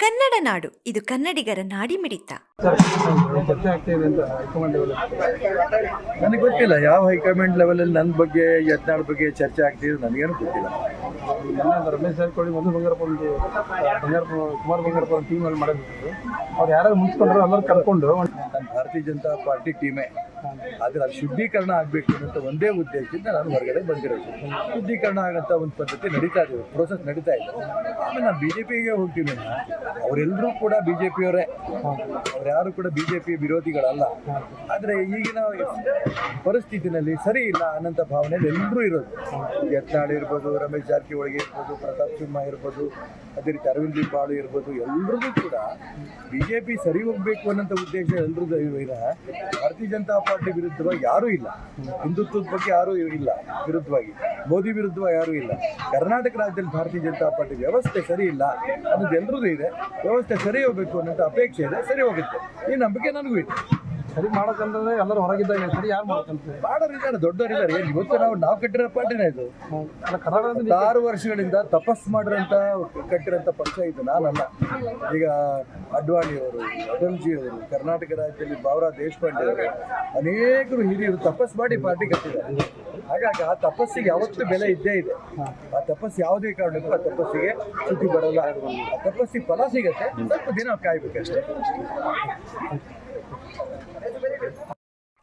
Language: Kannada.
ಕನ್ನಡ ನಾಡು ಇದು ಕನ್ನಡಿಗರ ನಾಡಿ ಮಿಡಿತ ನನಗೆ ಗೊತ್ತಿಲ್ಲ ಯಾವ ಹೈಕಮಾಂಡ್ ಲೆವೆಲಲ್ಲಿ ನನ್ನ ಬಗ್ಗೆ ಯತ್ನಾಳ್ ಬಗ್ಗೆ ಚರ್ಚೆ ಆಗ್ತಿದೆ ನನಗೇನು ಗೊತ್ತಿಲ್ಲ. ರಮೇಶ್ ಜಾರಕಿಹೊಳಿ ಮಧು ಬಂಗಾರಪ್ಪ ಒಂದು ಬಂಗಾರಪ್ಪ ಕುಮಾರ್ ಬಂಗಾರಪ್ಪ ಒಂದು ಟೀಮಲ್ಲಿ ಮಾಡಿದ್ರು. ಅವ್ರು ಯಾರು ಮುನ್ಸ್ಕೊಂಡ್ರು ಎಲ್ಲರೂ ಕರ್ಕೊಂಡು. ನನ್ನ ಭಾರತೀಯ ಜನತಾ ಪಾರ್ಟಿ ಟೀಮೇ ಆದರೆ ಅದು ಶುದ್ಧೀಕರಣ ಆಗಬೇಕು ಅಂತ ಒಂದೇ ಉದ್ದೇಶದಿಂದ ನಾನು ಹೊರಗಡೆ ಬಂದಿರೋದು. ಶುದ್ಧೀಕರಣ ಆಗಂತ ಒಂದು ಪದ್ಧತಿ ನಡೀತಾ ಇದೆ ಪ್ರೋಸೆಸ್ ನಡೀತಾ ಇದೆ. ಆಮೇಲೆ ನಾನು ಬಿ ಜೆ ಪಿಗೆ ಹೋಗ್ತೀನಿ ಅವರೆಲ್ಲರೂ ಕೂಡ ಬಿ ಜೆ ಪಿಯವರೇ ಅವ್ರು. ಯಾರು ಕೂಡ ಬಿ ಜೆ ಪಿ ವಿರೋಧಿಗಳಲ್ಲ. ಆದರೆ ಈಗಿನ ಪರಿಸ್ಥಿತಿನಲ್ಲಿ ಸರಿ ಇಲ್ಲ ಅನ್ನೋಂಥ ಭಾವನೆ ಎಲ್ಲರೂ ಇರೋದು. ಯತ್ನಾಳ್ ಇರ್ಬೋದು, ರಮೇಶ್ ಜಾರಕಿಹೊಳಿ ಇರ್ಬೋದು, ಪ್ರತಾಪ್ ಸಿಂಹ ಇರ್ಬೋದು, ಅದೇ ರೀತಿ ಅರವಿಂದ್ ಬಾಳು ಇರ್ಬೋದು ಎಲ್ಲರಿಗೂ ಕೂಡ ಬಿ ಜೆ ಪಿ ಸರಿ ಹೋಗ್ಬೇಕು ಅನ್ನೋಂಥ ಉದ್ದೇಶ ಎಲ್ರದ್ದು ವಿನ ಭಾರತೀಯ ಜನತಾ ಪಾರ್ಟಿ ವಿರುದ್ಧವಾಗಿ ಯಾರೂ ಇಲ್ಲ. ಹಿಂದುತ್ವದ ಬಗ್ಗೆ ಯಾರೂ ಇಲ್ಲ, ವಿರುದ್ಧವಾಗಿ. ಮೋದಿ ವಿರುದ್ಧವಾಗಿ ಯಾರೂ ಇಲ್ಲ. ಕರ್ನಾಟಕ ರಾಜ್ಯದಲ್ಲಿ ಭಾರತೀಯ ಜನತಾ ಪಾರ್ಟಿ ವ್ಯವಸ್ಥೆ ಸರಿ ಇಲ್ಲ. ಅನ್ನೋದು ಎಲ್ಲರದ್ದು ಇದೆ. ವ್ಯವಸ್ಥೆ ಸರಿ ಹೋಗ್ಬೇಕು ಅನ್ನೋಂಥ ಅಪೇಕ್ಷೆ ಇದೆ. ಸರಿ ಹೋಗುತ್ತೆ. ಈ ನಂಬಿಕೆ ನನಗೂ ಇದೆ. ಸರಿ ಮಾಡಕ್ಕಂತಂದ್ರೆ ಎಲ್ಲರೂ ಹೊರಗಿದ್ದಾಗ ಸರಿ ಯಾರು ಮಾಡ್ಕೊಂತಾರೆ ಮಾಡೋರಿದ್ದಾರೆ ದೊಡ್ಡವರಿದ್ದಾರೆ ಏನು ಇವತ್ತು ನಾವು ನಾವು ಕಟ್ಟಿರೋ ಪಾರ್ಟಿನೇ ಇದು. ಕರ್ನಾಟಕದಲ್ಲಿ ಆರು ವರ್ಷಗಳಿಂದ ತಪಸ್ ಮಾಡಿರೋಂಥ ಕಟ್ಟಿರೋಂಥ ಪಕ್ಷ ಇದು ನಾನಲ್ಲ. ಈಗ ಅಡ್ವಾಣಿಯವರು ಅಟಲ್ಜಿಯವರು ಕರ್ನಾಟಕ ರಾಜ್ಯದಲ್ಲಿ ಬಾವರಾ ದೇಶಪಾಂಡೆ ಅವರು ಅನೇಕರು ಹಿರಿಯರು ತಪಸ್ ಮಾಡಿ ಪಾರ್ಟಿ ಕಟ್ಟಿದ್ದಾರೆ. ಹಾಗಾಗಿ ಆ ತಪಸ್ಸಿಗೆ ಯಾವತ್ತೂ ಬೆಲೆ ಇದ್ದೇ ಇದೆ. ಆ ತಪಸ್ಸು ಯಾವುದೇ ಕಾರಣಕ್ಕೂ ಆ ತಪಸ್ಸಿಗೆ ಚುಟ್ಟಿ ಬರಲ್ಲ. ಆ ತಪಸ್ಸಿಗೆ ಫಲ ಸಿಗತ್ತೆ. ಸ್ವಲ್ಪ ದಿನ ಕಾಯ್ಬೇಕಷ್ಟೇ.